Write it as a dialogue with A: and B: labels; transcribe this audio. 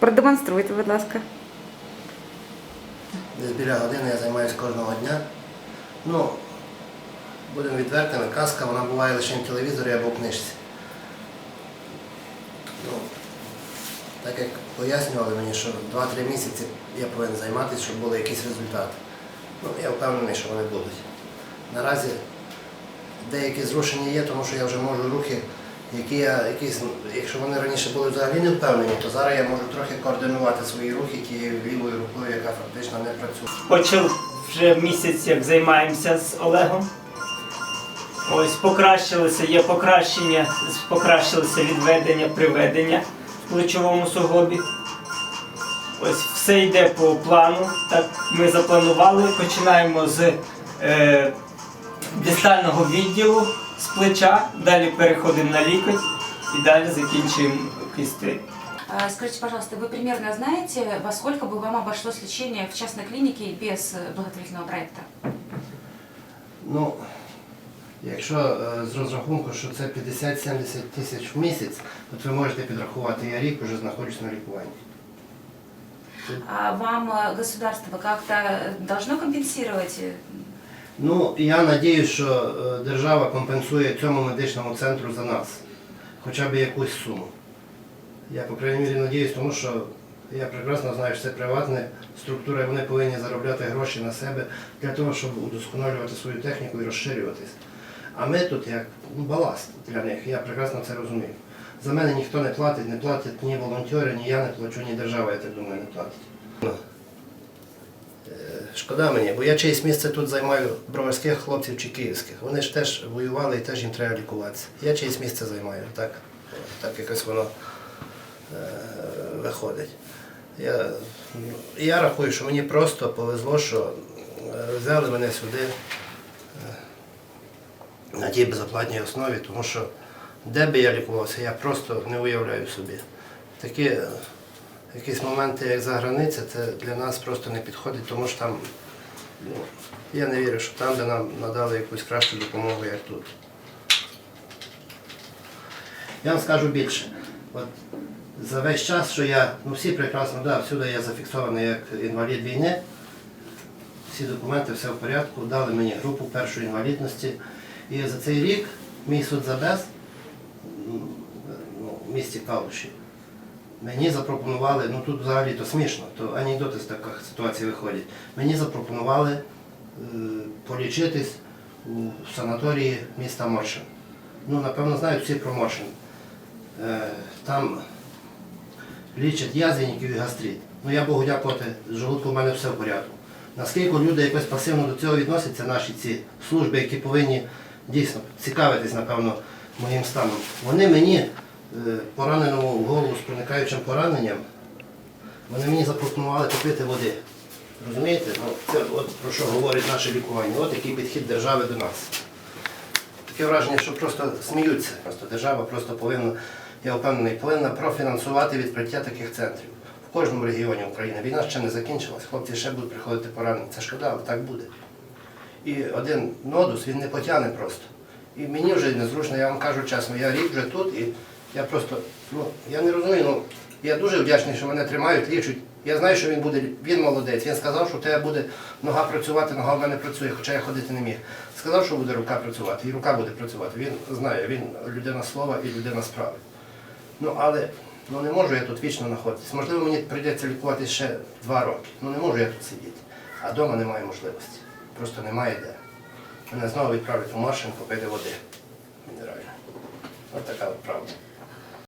A: Продемонструйте, будь ласка.
B: Десь біля години я займаюся кожного дня. Ну, будемо відвертими, казка вона буває лише в телевізорі або книжці. Ну, так як пояснювали мені, що 2-3 місяці я повинен займатися, щоб були якісь результати. Ну, я впевнений, що вони будуть. Наразі деякі зрушення є, тому що я вже можу рухи, які я якісь, якщо вони раніше були взагалі не впевнені, то зараз я можу трохи координувати свої рухи тією лівою рукою, яка фактично не працює.
C: Почав вже місяць, як займаємося з Олегом. Ось покращилося, є покращення, покращилося відведення, приведення в плечовому суглобі. Ось все йде по плану. Так ми запланували. Починаємо з е, дистального відділу з плеча, далі переходимо на лікоть і далі закінчуємо кисти.
A: А, Скажите, пожалуйста, вы примерно знаете, во сколько бы вам обошлось лечение в частной клинике без э, благотворительного проекта?
B: Ну, якщо е, з розрахунку, що це 50-70 тисяч в місяць, то ви можете підрахувати, я рік вже знаходжусь на лікуванні.
A: А вам э, государство как-то должно компенсировать?
B: Ну, я надіюсь, що е, держава компенсує цьому медичному центру за нас, хоча б якусь суму. Я, по крайній мірі, надіюсь, тому що я прекрасно знаю, що це приватна структура, і вони повинні заробляти гроші на себе для того, щоб удосконалювати свою техніку і розширюватись. А ми тут як ну, баласт для них, я прекрасно це розумію. За мене ніхто не платить, не платять ні волонтери, ні я не плачу, ні держава, я так думаю, не платить. Е, Шкода мені, бо я чиєсь місце тут займаю броварських хлопців чи київських. Вони ж теж воювали і теж їм треба лікуватися. Я чиєсь місце займаю, так, так якось воно е, виходить. Я, я рахую, що мені просто повезло, що е, взяли мене сюди е, на тій безоплатній основі, тому що де би я лікувався, я просто не уявляю собі. Такі якісь моменти, як за границя, це для нас просто не підходить, тому що там, ну, я не вірю, що там, де нам надали якусь кращу допомогу, як тут. Я вам скажу більше. От за весь час, що я, ну всі прекрасно, да, всюди я зафіксований як інвалід війни, всі документи, все в порядку, дали мені групу першої інвалідності. І за цей рік мій соцзабез м, ну, в місті Калуші. Мені запропонували, ну тут взагалі то смішно, то анекдоти з таких ситуацій виходять. Мені запропонували е, полічитись у санаторії міста Моршин. Ну, напевно, знають всі про Моршин. Е, там лічать язвенників і гастрит. Ну я Богу дякувати, з желудком в мене все в порядку. Наскільки люди якось пасивно до цього відносяться, наші ці служби, які повинні дійсно цікавитись, напевно, моїм станом, вони мені, пораненому в голову з проникаючим пораненням, вони мені запропонували попити води. Розумієте? Ну, це от про що говорить наше лікування. От який підхід держави до нас. Таке враження, що просто сміються. Просто держава просто повинна, я впевнений, повинна профінансувати відкриття таких центрів. В кожному регіоні України. Війна ще не закінчилась, хлопці ще будуть приходити поранені. Це шкода, але так буде. І один нодус він не потягне просто. І мені вже незручно, я вам кажу чесно, я рік вже тут і я просто, ну, я не розумію, ну, я дуже вдячний, що мене тримають, лічать. Я знаю, що він буде, він молодець. Він сказав, що у тебе буде нога працювати, нога в мене працює, хоча я ходити не міг. Сказав, що буде рука працювати, і рука буде працювати. Він знає, він людина слова і людина справи. Ну, але ну, не можу я тут вічно знаходитись. Можливо, мені прийдеться лікуватися ще два роки. Ну не можу я тут сидіти. А вдома немає можливості. Просто немає де. Мене знову відправлять у маршин попити води мінеральної. От така от правда.